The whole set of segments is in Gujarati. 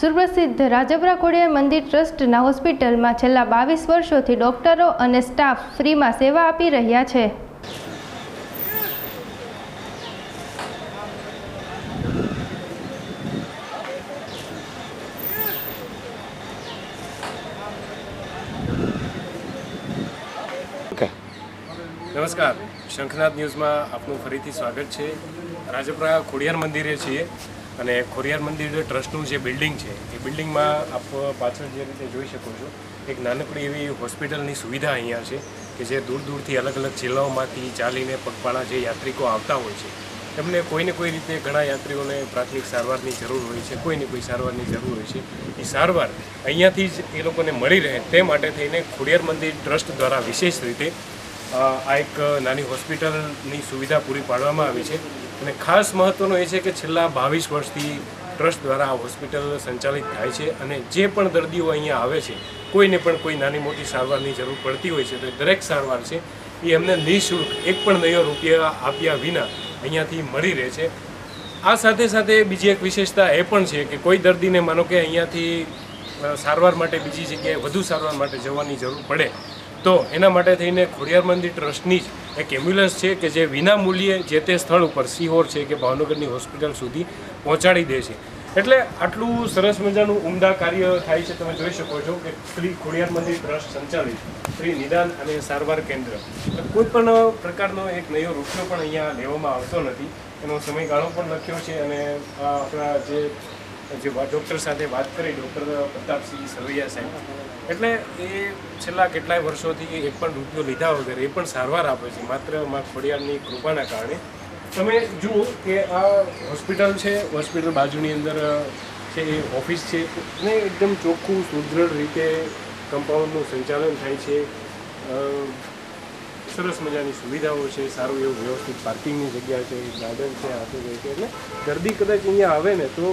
સુપ્રસિદ્ધ રાજપરા ખોડિયાર મંદિર ટ્રસ્ટના હોસ્પિટલમાં છેલ્લા બાવીસ વર્ષોથી ડોક્ટરો અને સ્ટાફ ફ્રીમાં સેવા આપી રહ્યા છે. નમસ્કાર. શંખનાથ ન્યૂઝમાં આપનું ફરીથી સ્વાગત છે. રાજપરા ખોડિયાર મંદિરે છીએ. અને ખોડિયાર મંદિર ટ્રસ્ટનું જે બિલ્ડિંગ છે, એ બિલ્ડિંગમાં આપ પાછળ જે રીતે જોઈ શકો છો, એક નાનકડી એવી હોસ્પિટલની સુવિધા અહીંયા છે કે જે દૂર દૂરથી અલગ અલગ જિલ્લાઓમાંથી ચાલીને પગપાળા જે યાત્રિકો આવતા હોય છે. એમને કોઈને કોઈ રીતે ઘણા યાત્રીઓને પ્રાથમિક સારવારની જરૂર હોય છે કોઈને કોઈ સારવારની જરૂર હોય છે. એ સારવાર અહીંયાથી જ એ લોકોને મળી રહે તે માટે થઈને ખોડિયાર મંદિર ટ્રસ્ટ દ્વારા વિશેષ રીતે આ એક નાની હોસ્પિટલની સુવિધા પૂરી પાડવામાં આવી છે. અને ખાસ મહત્ત્વનું એ છે કે છેલ્લા બાવીસ વર્ષથી ટ્રસ્ટ દ્વારા આ હોસ્પિટલ સંચાલિત થાય છે અને જે પણ દર્દીઓ અહીંયા આવે છે, કોઈને પણ કોઈ નાની મોટી સારવારની જરૂર પડતી હોય છે તો દરેક સારવાર છે, એ એમને નિઃશુલ્ક એક પણ નયો રૂપિયા આપ્યા વિના અહીંયાથી મળી રહે છે. આ સાથે સાથે બીજી એક વિશેષતા એ પણ છે કે કોઈ દર્દીને માનો કે અહીંયાથી સારવાર માટે બીજી જગ્યાએ વધુ સારવાર માટે જવાની જરૂર પડે. તો એના માટે થઈને ખોડિયાર મંદિર ટ્રસ્ટની જ એક એમ્બ્યુલન્સ છે કે જે વિના મૂલ્યે જે તે સ્થળ ઉપર સિહોર છે કે ભાવનગરની હોસ્પિટલ સુધી પહોંચાડી દે છે. એટલે આટલું સરસ મજાનું ઉમદા કાર્ય થાય છે, તમે જોઈ શકો છો કે શ્રી ખોડિયાર મંદિર ટ્રસ્ટ સંચાલિત શ્રી નિદાન અને સારવાર કેન્દ્ર. કોઈ પણ પ્રકારનો એક નયો રૂપિયો પણ અહીંયા લેવામાં આવતો નથી. એનો સમયગાળો પણ લખ્યો છે અને આપણા જે જે ડૉક્ટર સાથે વાત કરી, ડૉક્ટર પ્રતાપસિંહ સરવૈયા સાહેબ એટલે એ છેલ્લા કેટલાય વર્ષોથી એક પણ રૂપિયો લીધા વગર એ પણ સારવાર આપે છે. માત્રમાં ખોડિયારની કૃપાના કારણે. તમે જુઓ કે આ હોસ્પિટલ છે, હોસ્પિટલ બાજુની અંદર છે, એ ઓફિસ છે અને એકદમ ચોખ્ખું સુદૃઢ રીતે કમ્પાઉન્ડનું સંચાલન થાય છે. સરસ મજાની સુવિધાઓ છે, સારું એવું વ્યવસ્થિત પાર્કિંગની જગ્યા છે ગાર્ડન છે આ તો એટલે દર્દી કદાચ અહીંયા આવે ને તો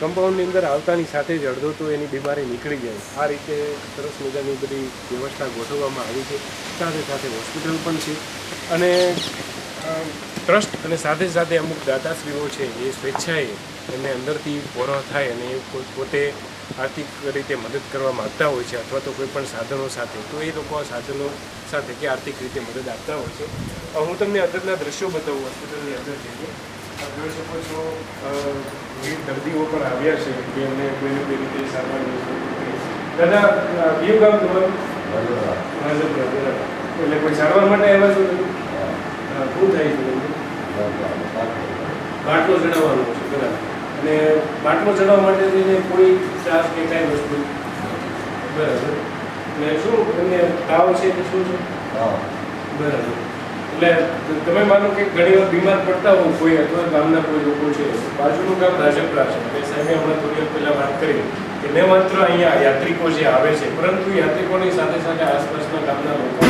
કમ્પાઉન્ડની અંદર આવતાની સાથે જ અડધો તો એની બીમારી નીકળી જાય. આ રીતે સરસ મજાની બધી વ્યવસ્થા ગોઠવવામાં આવી છે. સાથે સાથે હોસ્પિટલ પણ છે. અને ટ્રસ્ટ અને સાથે સાથે અમુક દાતાશ્રીઓ છે, એ સ્વેચ્છાએ એમને અંદરથી પોરો થાય અને એ પોતે આર્થિક રીતે મદદ કરવા માગતા હોય છે અથવા તો કોઈ પણ સાધનો સાથે. તો એ લોકો સાધનો સાથે કે આર્થિક રીતે મદદ આપતા હોય છે. હું તમને અંદરના દ્રશ્યો બતાવું, હોસ્પિટલની અંદર જઈને. જોઈ શકો છો વિવિધ દર્દીઓ પણ આવ્યા છે કે એમને કોઈને કોઈ રીતે સારવાર. દાદા કયું ગામ તમારું. એટલે કોઈ સારવાર માટે આવ્યા છો શું થાય છે? બાટલો ચડાવવાનો છે બરાબર. અને બાટલો ચડાવવા માટે જઈને કોઈ ચાર્જ કે કાંઈ વસ્તુ? બરાબર. એટલે શું એમને તાવ છે કે શું છે? બરાબર. એટલે તમે માનો કે ઘણી વાર બીમાર પડતા હોય કોઈ અથવા ગામના કોઈ લોકો છે, બાજુનું ગામ રાજપરા છે. એટલે સાહેબે હમણાં થોડી વાર પહેલાં વાત કરી કે ન માત્ર અહીંયા યાત્રિકો જે આવે છે, પરંતુ યાત્રિકોની સાથે સાથે આસપાસના ગામના લોકો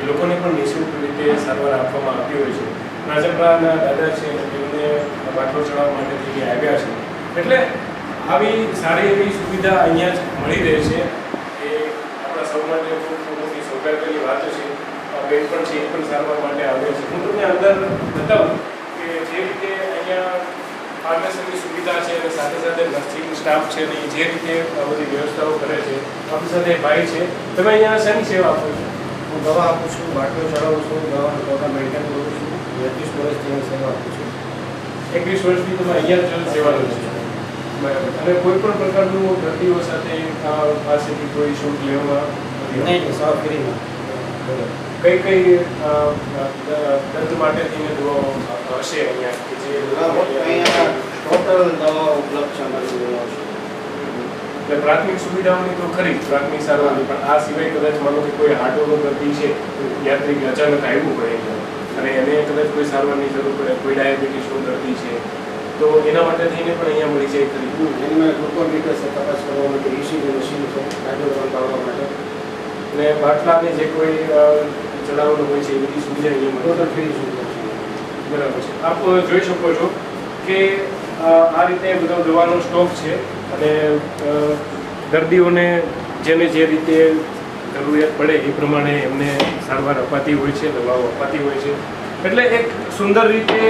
એ લોકોને પણ નિઃશુલ્ક રીતે સારવાર આપવામાં આવતી હોય છે. રાજપરાના દાદા છે તેમને બાટલો ચડાવવા માટે થઈને આવ્યા છે. એટલે આવી સારી એવી સુવિધા અહીંયા જ મળી રહે છે. એ આપણા સૌ માટે ખૂબ મોટી સૌભાગ્યની વાત છે. બેન પણ છે એ પણ સારવાર માટે આવે છે. હું તમને અંદર બતાવું કે જે રીતે અહીંયા ફાર્મસીની સુવિધા છે અને સાથે સાથે નર્સિંગ સ્ટાફ છે ને એ જે રીતે આ બધી વ્યવસ્થાઓ કરે છે આપણી સાથે ભાઈ છે તમે અહીંયા શેની સેવા આપો છો? હું દવા આપું છું બાટલો ચડાવું છું દવાનો પોતા મેડિકલ કરું છું. એકવીસ વર્ષથી હું સેવા આપું છું. એકવીસ વર્ષથી તમે અહીંયા જ સેવાનું છે? બરાબર. અને કોઈ પણ પ્રકારનું દર્દીઓ સાથે આ પાસેથી કોઈ શુલ્ક લેવામાં નથી આવતું? નહીં નહીં સાવ ફ્રીમાં. બરાબર. કઈ કઈ દર્દ માટે થઈને દવાઓ હશે અહીંયા? કે જે અહીંયા ટોટલ દવાઓ ઉપલબ્ધ છે એટલે પ્રાથમિક સુવિધાઓની તો ખરી પ્રાથમિક સારવારની. પણ આ સિવાય કદાચ માનો કે કોઈ હાર્ટોનો દર્દી છે યાત્રિક અચાનક આવ્યું હોય અને એને કદાચ કોઈ સારવારની જરૂર પડે કોઈ ડાયાબિટીસનું દર્દી છે તો એના માટે થઈને પણ અહીંયા મળી જાય ખરી. એની માટે ગ્લુકોન મીટર છે તપાસ કરવા માટે ઇસી મશીન છે કાર્ડિયોગ્રામ કાઢવા માટે. અને બાટલાને જે કોઈ ચડાવવાનું હોય છે એ બધી સુવિધા અહીંયા ટોટલ ફ્રી સુવિધા છે. બરાબર છે. આપ જોઈ શકો છો કે આ રીતે બધો દવાનો સ્ટોક છે અને દર્દીઓને જેને જે રીતે જરૂરિયાત પડે એ પ્રમાણે એમને સારવાર અપાતી હોય છે દવાઓ અપાતી હોય છે. એટલે એક સુંદર રીતે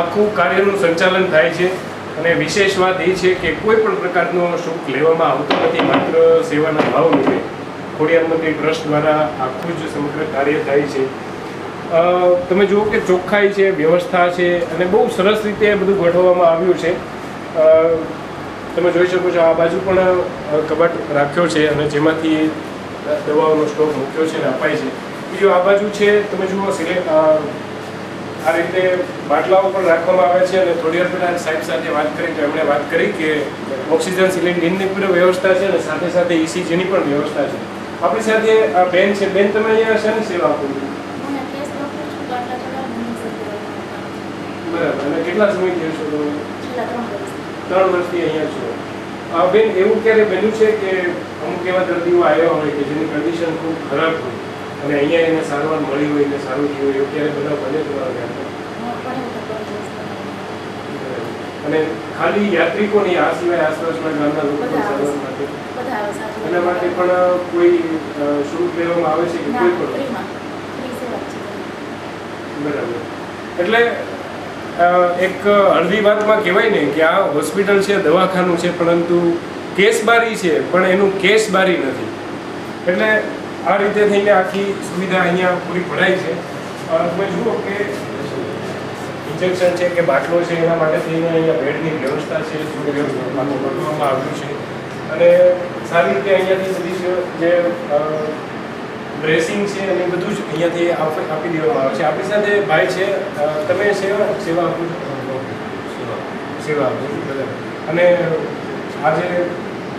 આખું કાર્યનું સંચાલન થાય છે અને વિશેષ વાત એ છે કે કોઈ પણ પ્રકારનો શુલ્ક લેવામાં આવતો નથી માત્ર સેવાના ભાવ રૂપે. ખોડિયાર મંદિર ટ્રસ્ટ દ્વારા આખું જ સમગ્ર કાર્ય થાય છે. તમે જુઓ કે ચોખ્ખાઈ છે, વ્યવસ્થા છે અને બહુ સરસ રીતે બધું ગોઠવવામાં આવ્યું છે. તમે જોઈ શકો છો આ બાજુ પણ કબાટ રાખ્યો છે અને જેમાંથી દવાઓનો સ્ટોક મૂક્યો છે અને અપાય છે. બીજું આ બાજુ છે, તમે જુઓ સિલે આ રીતે બાટલાઓ પણ રાખવામાં આવે છે અને થોડી વાર પહેલાં સાહેબ સાથે વાત કરી, તો એમણે વાત કરી કે ઓક્સિજન સિલિન્ડરની પણ વ્યવસ્થા છે અને સાથે સાથે ઇસીજીની પણ વ્યવસ્થા છે. આપણી સાથે આ બેન છે. બેન તમે અહીંયા શેની સેવા આપો છો? બરાબર. અને કેટલા સમય થયો છો તમે? ત્રણ વર્ષથી. અહીંયા છો. આ બેન એવું ક્યારે બન્યું છે કે અમુક એવા દર્દીઓ આવ્યા હોય કે જેની કન્ડિશન ખૂબ ખરાબ હોય અને અહીંયા એને સારવાર મળી હોય ને સારું થયું હોય એવું ક્યારે બધા બને તમારા ધ્યાનમાં? હું પણ એવું તો અને ખાલી યાત્રિકોની આ સિવાય આસપાસના ગામના લોકો પણ સારવાર માટે. એના માટે પણ કોઈ શુલ્ક લેવામાં આવે છે કે કોઈ પણ? બરાબર. એટલે એક હળવી વાતમાં કહેવાય ને કે આ હોસ્પિટલ છે દવાખાનું છે પરંતુ કેસબારી છે પણ એનું કેસબારી નથી. એટલે આ રીતે થઈને આખી સુવિધા અહીંયા પૂરી પડાય છે. તમે જુઓ કે ઇન્જેક્શન છે કે બાટલો છે એના માટે થઈને અહીંયા બેડની વ્યવસ્થા છે સુવ્યવસ્થા કરવામાં આવ્યું છે. અને સારી રીતે અહીંયાથી બધી જ ડ્રેસિંગ છે અને બધું જ અહીંયાથી આપ- દેવામાં આવે છે. આપણી સાથે ભાઈ છે તમે સેવા સેવા આપો સેવા આપો અને આજે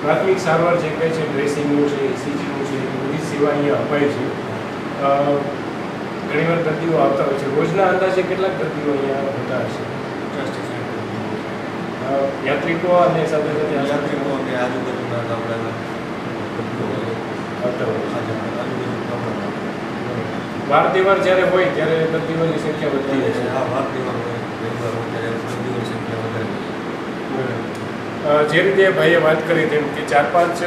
પ્રાથમિક સારવાર જે કંઈ છે, ડ્રેસિંગનું છે એસીજીનું છે બધી સેવા અહીંયા અપાય છે. ઘણીવાર દર્દીઓ આવતા હોય છે. રોજના અંદાજે કેટલાક દર્દીઓ અહીંયા હોતા હશે? યાત્રિકો અને સાથે સાથે યાત્રિકો કે આજુબાજુના ગામડાના વાર તહેવાર જ્યારે હોય ત્યારે દર્દીઓની સંખ્યા વધતી હોય છે. આ વાર તહેવાર હોય હોય ત્યારે દર્દીઓની સંખ્યા વધારે અ, જે રીતે ભાઈએ વાત કરી તેમ કે ચાર પાંચ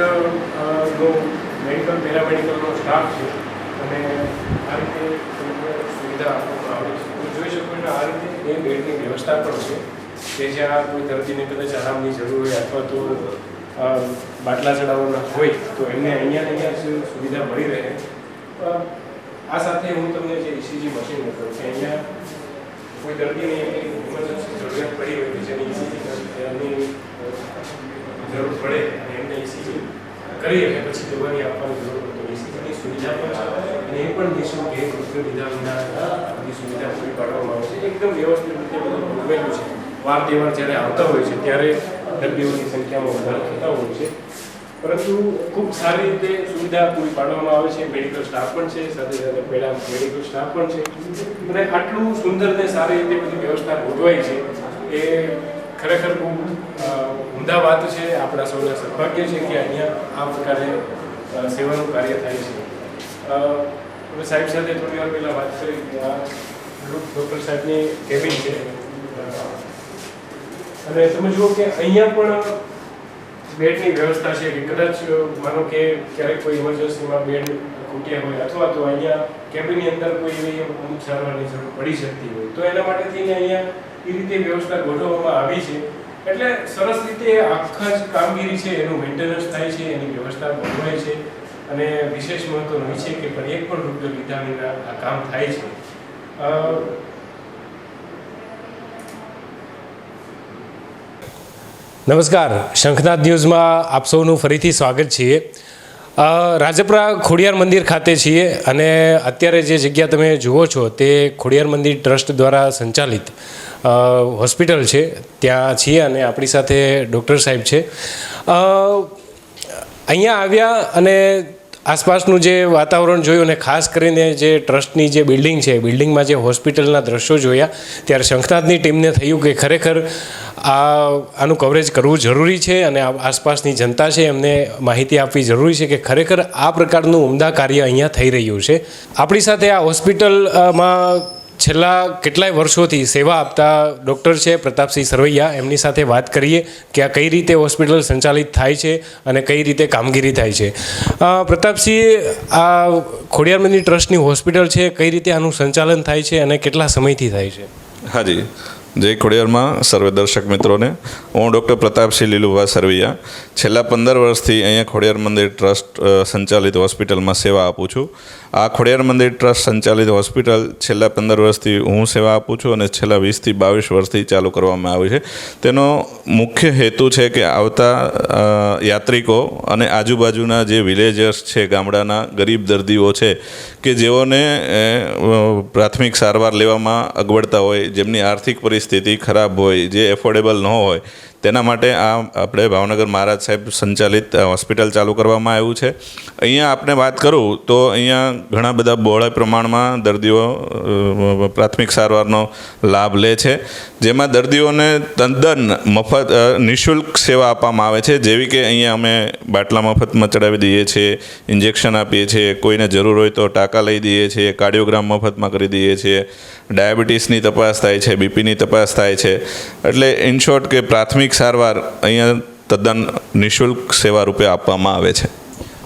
મેડિકલ પેરામેડિકલનો સ્ટાફ છે અને આ રીતે સુવિધા આપવામાં આવે છે જોઈ શકો છો આ રીતે એ બેડની વ્યવસ્થા પણ છે. કે જ્યાં કોઈ દર્દીને કદાચ આરામની જરૂર હોય અથવા તો બાટલા ચડાવવાના હોય, તો એમને અહીંયા ને અહીંયા સુવિધા મળી રહે. આ સાથે હું તમને જે ઇસીજી મશીન બતાવું કે અહીંયા કોઈ દર્દીને ઇમરજન્સી જરૂરિયાત પડી હોય કે જેની ઇસીજી જરૂર પડે અને એમને ઇસીજી કરી અને પછી દવાની આપવાની જરૂર પડતો તો ઇસીજીની સુવિધા પણ છે. અને એ પણ નિઃશુલ્ક કે રૂપિયો લીધા વિના બધી સુવિધા પૂરી પાડવામાં આવે છે. એકદમ વ્યવસ્થિત રીતે બધું ભોગવેલું છે. વાર તહેવાર જ્યારે આવતા હોય છે, ત્યારે દર્દીઓની સંખ્યામાં વધારો થતા હોય છે. પરંતુ ખૂબ સારી રીતે સુવિધા પૂરી પાડવામાં આવે છે. મેડિકલ સ્ટાફ પણ છે, સાથે સાથે પહેલા મેડિકલ સ્ટાફ પણ છે. અને આટલું સુંદર ને સારી રીતે બધી વ્યવસ્થા ગોઠવાઈ છે, એ ખરેખર ખૂબ ઉમદા વાત છે, આપણા સૌના સદભાગ્ય છે કે અહીંયા આ પ્રકારે સેવાનું કાર્ય થાય છે. હવે સાહેબ સાથે થોડી વાર પહેલાં વાત કરી. કે આ ડૉક્ટર સાહેબની કેબિન છે. અને તમે જુઓ કે અહીંયા પણ બેડની વ્યવસ્થા છે. કે કદાચ માનો કે ક્યારેક કોઈ ઇમરજન્સીમાં બેડ ખૂટ્યા હોય અથવા તો અહીંયા કેબિનની અંદર કોઈ એવી અમુક સારવારની જરૂર પડી શકતી હોય. તો એના માટે થઈને અહીંયા એ રીતે વ્યવસ્થા ગોઠવવામાં આવી છે. એટલે સરસ રીતે આખા જ કામગીરી છે, એનું મેન્ટેનન્સ થાય છે, એની વ્યવસ્થા ગોઠવાય છે. અને વિશેષ મહત્વ એ છે કે પર એક પણ રૂપિયો લીધા વિના આ કામ થાય છે. નમસ્કાર. શંખનાથ ન્યૂઝમાં આપ સૌનું ફરીથી સ્વાગત છીએ રાજપરા ખોડિયાર મંદિર ખાતે છીએ અને અત્યારે જે જગ્યા તમે જુઓ છો તે ખોડિયાર મંદિર ટ્રસ્ટ દ્વારા સંચાલિત હોસ્પિટલ છે. ત્યાં છીએ અને આપણી સાથે ડૉક્ટર સાહેબ છે. અહીંયા આવ્યા અને આસપાસનું જે વાતાવરણ જોયું અને ખાસ કરીને જે ટ્રસ્ટની જે બિલ્ડિંગ છે, બિલ્ડિંગમાં જે હોસ્પિટલના દ્રશ્યો જોયા, ત્યારે શંખનાથની ટીમને થયું કે ખરેખર આ, આનું કવરેજ કરવું જરૂરી છે અને આસપાસની જનતા છે એમને માહિતી આપવી જરૂરી છે કે ખરેખર આ પ્રકારનું ઉમદા કાર્ય અહીંયા થઈ રહ્યું છે. આપણી સાથે આ હોસ્પિટલમાં છેલ્લા કેટલાય વર્ષોથી સેવા આપતા ડૉક્ટર છે, પ્રતાપસિંહ સરવૈયા, એમની સાથે વાત કરીએ કે આ કઈ રીતે હોસ્પિટલ સંચાલિત થાય છે અને કઈ રીતે કામગીરી થાય છે. પ્રતાપસિંહ, આ ખોડિયાર મંદિર ટ્રસ્ટની હોસ્પિટલ છે, કઈ રીતે આનું સંચાલન થાય છે અને કેટલા સમયથી થાય છે? હાજી જય ખોડિયારમાં સર્વે દર્શક મિત્રોને, હું ડૉક્ટર પ્રતાપસિંહ લીલુભા સરવૈયા, છેલ્લા પંદર વર્ષથી અહીંયા ખોડિયાર મંદિર ટ્રસ્ટ સંચાલિત હોસ્પિટલમાં સેવા આપું છું. આ ખોડિયાર મંદિર ટ્રસ્ટ સંચાલિત હોસ્પિટલ છેલ્લા પંદર વર્ષથી હું સેવા આપું છું અને છેલ્લા વીસથી બાવીસ વર્ષથી ચાલુ કરવામાં આવી છે. તેનો મુખ્ય હેતુ છે કે આવતા યાત્રિકો અને આજુબાજુના જે વિલેજર્સ છે, ગામડાના ગરીબ દર્દીઓ છે કે જેઓને પ્રાથમિક સારવાર લેવામાં અગવડતા હોય, જેમની આર્થિક પરિસ્થિતિ ખરાબ હોય, જે એફોર્ડેબલ ન હોય તેના માટે આ આપણે ભાવનગર મહારાજ સાહેબ સંચાલિત હોસ્પિટલ ચાલુ કરવામાં આવ્યું છે. અહીંયા આપણે વાત કરું તો અહીંયા ઘણા બધા બહોળા પ્રમાણમાં દર્દીઓ પ્રાથમિક સારવારનો લાભ લે છે. જેમાં દર્દીઓને તદ્દન મફત નિઃશુલ્ક સેવા આપવામાં આવે છે. જેવી કે અહીંયા અમે બાટલા મફતમાં ચડાવી દઈએ છીએ, ઇન્જેક્શન આપીએ છીએ, કોઈને જરૂર હોય તો ટાંકા લઈ દઈએ છીએ, કાર્ડિયોગ્રામ મફતમાં કરી દઈએ છીએ, ડાયાબિટીસની તપાસ થાય છે, બીપીની તપાસ થાય છે. એટલે ઇન શોર્ટ કે પ્રાથમિક સારવાર અહીંયા તદ્દન નિઃશુલ્ક સેવા રૂપે આપવામાં આવે છે.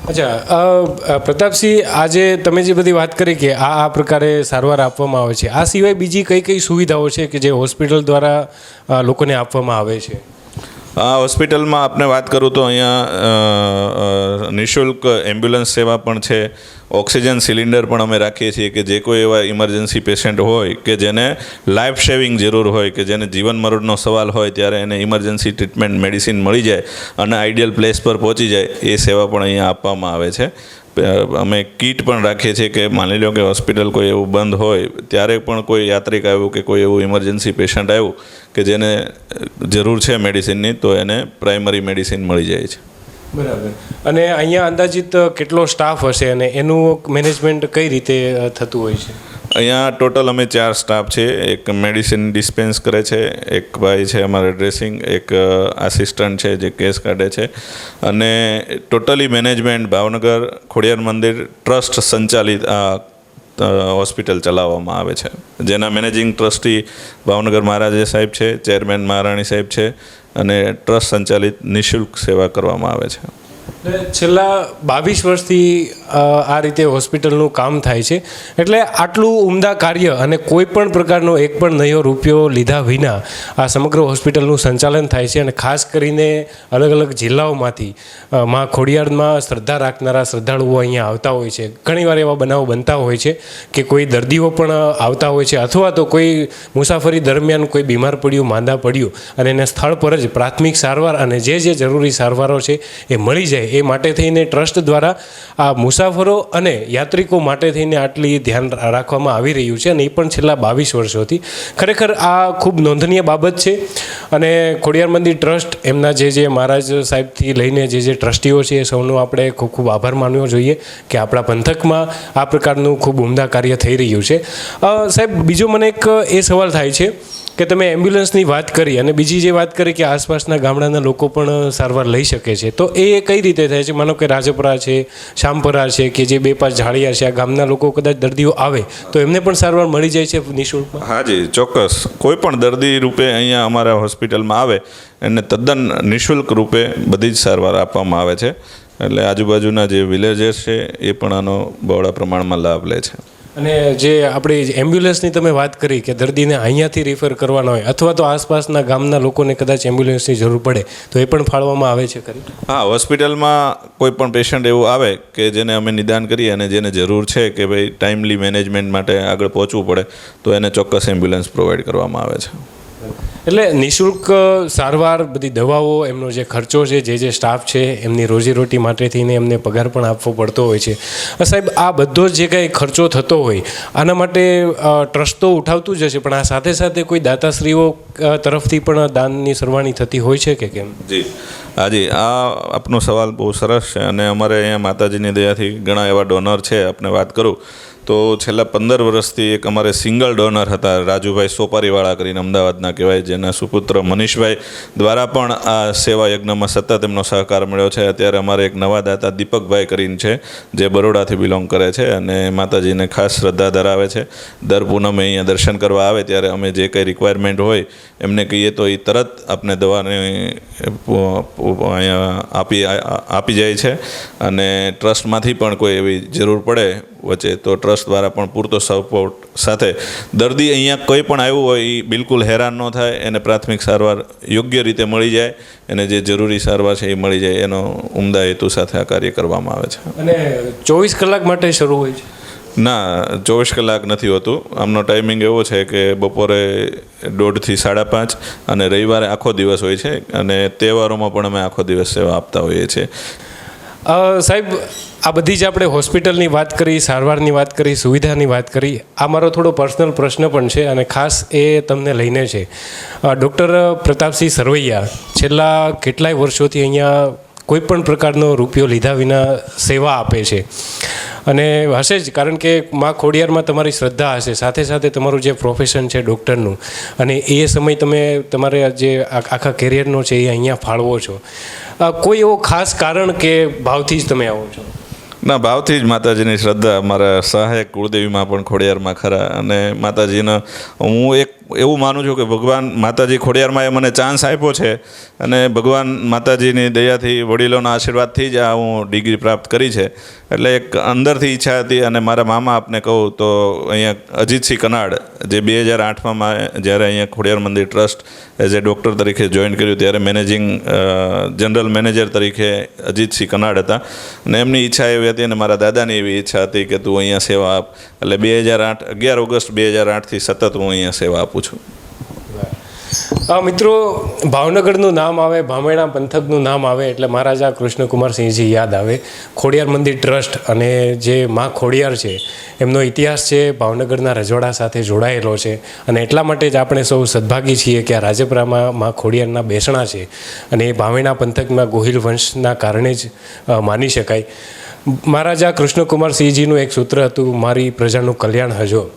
અચ્છા પ્રતાપસિંહ, આજે તમે જે બધી વાત કરી કે આ આ પ્રકારે સારવાર આપવામાં આવે છે, આ સિવાય બીજી કઈ કઈ સુવિધાઓ છે કે જે હોસ્પિટલ દ્વારા લોકોને આપવામાં આવે છે? આ હોસ્પિટલમાં આપણે વાત કરું તો અહીંયા નિઃશુલ્ક એમ્બ્યુલન્સ સેવા પણ છે. ઓક્સિજન સિલિન્ડર પણ અમે રાખીએ છીએ કે જે કોઈ એવા ઇમરજન્સી પેશન્ટ હોય કે જેને લાઈફ સેવિંગ જરૂર હોય કે જેને જીવન મરણનો સવાલ હોય ત્યારે એને ઇમરજન્સી ટ્રીટમેન્ટ મેડિસિન મળી જાય અને આઈડિયલ પ્લેસ પર પહોંચી જાય, એ સેવા પણ અહીંયા આપવામાં આવે છે. અમે કીટ પણ રાખીએ છીએ કે માની લો કે હોસ્પિટલ કોઈ એવું બંધ હોય, ત્યારે પણ કોઈ યાત્રિક આવ્યું કે કોઈ એવું ઇમરજન્સી પેશન્ટ આવ્યું કે જેને જરૂર છે મેડિસિનની તો એને પ્રાઇમરી મેડિસિન મળી જાય છે. બરાબર. અને અહીંયા અંદાજિત કેટલો સ્ટાફ હશે અને એનું મેનેજમેન્ટ કઈ રીતે થતું હોય છે? અહીંયા ટોટલ અમે ચાર સ્ટાફ છે. એક મેડિસિન ડિસ્પેન્સ કરે છે, એક ભાઈ છે અમારે ડ્રેસિંગ એક આસિસ્ટન્ટ છે જે કેસ કાઢે છે. અને ટોટલી મેનેજમેન્ટ ભાવનગર ખોડિયાર મંદિર ટ્રસ્ટ સંચાલિત હોસ્પિટલ ચલાવવામાં આવે છે. જેના મેનેજિંગ ટ્રસ્ટી ભાવનગર મહારાજે સાહેબ છે ચેરમેન મહારાણી સાહેબ છે અને ટ્રસ્ટ સંચાલિત નિઃશુલ્ક સેવા કરવામાં આવે છે. છેલ્લા બાવીસ વર્ષથી આ રીતે હોસ્પિટલનું કામ થાય છે. એટલે આટલું ઉમદા કાર્ય અને કોઈ પણ પ્રકારનો એક પણ નયો રૂપિયો લીધા વિના આ સમગ્ર હોસ્પિટલનું સંચાલન થાય છે અને ખાસ કરીને અલગ અલગ જિલ્લાઓમાંથી માં ખોડિયારમાં શ્રદ્ધા રાખનારા શ્રદ્ધાળુઓ અહીંયા આવતા હોય છે. ઘણીવાર એવા બનાવો બનતા હોય છે કે કોઈ દર્દીઓ પણ આવતા હોય છે અથવા તો કોઈ મુસાફરી દરમિયાન કોઈ બીમાર પડ્યું, માંદા પડ્યું અને એને સ્થળ પર જ પ્રાથમિક સારવાર અને જે જે જરૂરી સારવારો છે એ મળી જાય એ માટે થઈને ટ્રસ્ટ દ્વારા આ મુસાફરો અને યાત્રિકો માટે થઈને આટલી ધ્યાન રાખવામાં આવી રહ્યું છે અને એ પણ છેલ્લા બાવીસ વર્ષોથી. ખરેખર આ ખૂબ નોંધનીય બાબત છે અને ખોડિયાર મંદિર ટ્રસ્ટ એમના જે જે મહારાજ સાહેબથી લઈને જે જે ટ્રસ્ટીઓ છે એ સૌનો આપણે ખૂબ ખૂબ આભાર માનવો જોઈએ કે આપણા પંથકમાં આ પ્રકારનું ખૂબ ઉમદા કાર્ય થઈ રહ્યું છે. સાહેબ, બીજો મને એક એ સવાલ થાય છે કે તમે એમ્બ્યુલન્સની વાત કરી અને બીજી જે વાત કરી કે આસપાસના ગામડાના લોકો પણ સારવાર લઈ શકે છે, તો એ કઈ રીતે થાય છે? માનો કે રાજપરા છે, શામપરા છે કે જે બે પાંચ ઝાડિયા છે, આ ગામના લોકો કદાચ દર્દીઓ આવે, તો એમને પણ સારવાર મળી જાય છે નિઃશુલ્કમાં? હાજી ચોક્કસ. કોઈ પણ દર્દી રૂપે અહીંયા અમારા હોસ્પિટલમાં આવે, એને તદ્દન નિઃશુલ્ક રૂપે બધી જ સારવાર આપવામાં આવે છે. એટલે આજુબાજુના જે વિલેજર્સ છે, એ પણ આનો બહોળા પ્રમાણમાં લાભ લે છે. અને જે આપણી એમ્બ્યુલન્સની તમે વાત કરી કે દર્દીને અહીંયાથી રિફર કરવાના હોય અથવા તો આસપાસના ગામના લોકોને કદાચ એમ્બ્યુલન્સની જરૂર પડે, તો એ પણ ફાળવામાં આવે છે ખરી? હા, હોસ્પિટલમાં કોઈ પણ પેશન્ટ એવું આવે કે જેને અમે નિદાન કરીએ અને જેને જરૂર છે કે ભાઈ ટાઈમલી મેનેજમેન્ટ માટે આગળ પહોંચવું પડે, તો એને ચોક્કસ એમ્બ્યુલન્સ પ્રોવાઈડ કરવામાં આવે છે. એટલે નિઃશુલ્ક સારવાર, બધી દવાઓ, એમનો જે ખર્ચો છે, જે જે સ્ટાફ છે, એમની રોજીરોટી માટે થઈને એમને પગાર પણ આપવો પડતો હોય છે. સાહેબ, આ બધો જે કાંઈ ખર્ચો થતો હોય, આના માટે ટ્રસ્ટ તો ઉઠાવતું જ હશે, પણ આ સાથે સાથે કોઈ દાતાશ્રીઓ તરફથી પણ દાનની સરવાણી થતી હોય છે કે કેમ? જી. હાજી આ આપનો સવાલ બહુ સરસ છે અને અમારે અહીંયા માતાજીની દયાથી ઘણા એવા ડોનર છે, આપને વાત કરું. તો છેલ્લા પંદર વર્ષથી એક અમારે સિંગલ ડોનર હતા, રાજુભાઈ સોપારીવાળા કરીને અમદાવાદના કહેવાય, જેના સુપુત્ર મનીષભાઈ દ્વારા પણ આ સેવા યજ્ઞમાં સતત એમનો સહકાર મળ્યો છે. અત્યારે અમારે એક નવા દાતા દીપકભાઈ કરીને છે, જે બરોડાથી બિલોંગ કરે છે અને માતાજીને ખાસ શ્રદ્ધા ધરાવે છે. દર પૂનમે અહીંયા દર્શન કરવા આવે ત્યારે અમે જે કંઈ રિક્વાયરમેન્ટ હોય એમને કહીએ તો એ તરત આપને દવાને અહીંયા આપી આપી જાય છે. અને ટ્રસ્ટમાંથી પણ કોઈ એવી જરૂર પડે વચ્ચે તો ટ્રસ્ટ ટ્રસ્ટ દ્વારા પણ પૂરતો સપોર્ટ સાથે. દર્દી અહીંયા કોઈ પણ આવ્યું હોય એ બિલકુલ હેરાન ન થાય એને પ્રાથમિક સારવાર યોગ્ય રીતે મળી જાય એને જે જરૂરી સારવાર છે એ મળી જાય એનો ઉમદા હેતુ સાથે આ કાર્ય કરવામાં આવે છે. અને ચોવીસ કલાક માટે શરૂ હોય છે? ના ચોવીસ કલાક નથી હોતું. આમનો ટાઈમિંગ એવો છે કે બપોરે દોઢથી સાડા પાંચ અને રવિવારે આખો દિવસ હોય છે. અને તહેવારોમાં પણ અમે આખો દિવસ સેવા આપતા હોઈએ છીએ. સાહેબ, આ બધી જ આપણે હોસ્પિટલની વાત કરી, સારવારની વાત કરી, સુવિધાની વાત કરી, આ મારો થોડો પર્સનલ પ્રશ્ન પણ છે અને ખાસ એ તમને લઈને છે. ડૉક્ટર પ્રતાપસિંહ સરવૈયા છેલ્લા કેટલાય વર્ષોથી અહીંયા કોઈ પણ પ્રકારનો રૂપિયો લીધા વિના સેવા આપે છે. અને હશે જ, કારણ કે માં ખોડિયારમાં તમારી શ્રદ્ધા હશે. સાથે સાથે તમારું જે પ્રોફેશન છે ડૉક્ટરનું અને એ સમય તમે તમારે જે આખા કેરિયરનો છે એ અહીંયા ફાળવો છો. કોઈ એવો ખાસ કારણ કે ભાવથી જ તમે આવો છો? ના, ભાવથી જ માતાજીની શ્રદ્ધા, મારા સહાયક કુળદેવીમાં પણ ખોડિયારમાં ખરા. અને માતાજીના હું એક એવું માનું છું કે ભગવાન માતાજી ખોડિયારમાં એ મને ચાન્સ આપ્યો છે અને ભગવાન માતાજીની દયાથી, વડીલોના આશીર્વાદથી જ આ હું ડિગ્રી પ્રાપ્ત કરી છે. એટલે એક અંદરથી ઈચ્છા હતી અને મારા મામા આપને કહું તો અહીંયા અજીતસિંહ કનાડ, જે બે હજાર આઠમાં જ્યારે અહીંયા Khodiyar Mandir trust as a doctor તરીકે જોઈન કર્યું ત્યારે મેનેજિંગ જનરલ મેનેજર તરીકે અજીતસિંહ કનાડ હતા. અને એમની ઈચ્છા એવી હતી અને મારા દાદાની એવી ઈચ્છા હતી કે તું અહીંયા સેવા આપ. એટલે બે હજાર આઠ, અગિયાર ઓગસ્ટ બે હજાર આઠથી સતત હું અહીંયા સેવા આપું છું. આ મિત્રો, ભાવનગરનું નામ આવે, ભામેણા પંથકનું નામ આવે, એટલે મહારાજા કૃષ્ણકુમારસિંહજી યાદ આવે. ખોડિયાર મંદિર ટ્રસ્ટ અને જે મા ખોડિયાર છે, એમનો ઇતિહાસ છે, ભાવનગરના રજવાડા સાથે જોડાયેલો છે. અને એટલા માટે જ આપણે સૌ સદભાગી છીએ કે આ રાજપરામાં માં ખોડિયારના બેસણા છે અને એ ભાવેણા પંથકમાં ગોહિલ વંશના કારણે જ માની શકાય. મહારાજા કૃષ્ણકુમારસિંહજીનું એક સૂત્ર હતું, મારી પ્રજાનું કલ્યાણ હજો.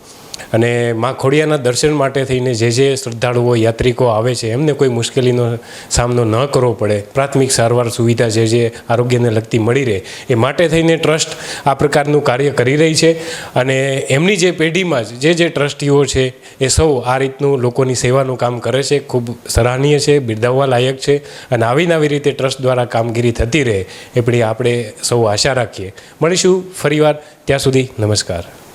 અને માં ખોડિયાના દર્શન માટે થઈને જે જે શ્રદ્ધાળુઓ, યાત્રિકો આવે છે, એમને કોઈ મુશ્કેલીનો સામનો ન કરવો પડે. પ્રાથમિક સારવાર સુવિધા જે જે આરોગ્યને લગતી મળી રહે, એ માટે થઈને ટ્રસ્ટ આ પ્રકારનું કાર્ય કરી રહી છે. અને એમની જે પેઢીમાં જ જે જે ટ્રસ્ટીઓ છે, એ સૌ આ રીતનું લોકોની સેવાનું કામ કરે છે. ખૂબ સરાહનીય છે, બિરદાવવા લાયક છે અને આવીને આવી રીતે ટ્રસ્ટ દ્વારા કામગીરી થતી રહે એપડી આપણે સૌ આશા રાખીએ. મળીશું ફરીવાર. ત્યાં સુધી નમસ્કાર.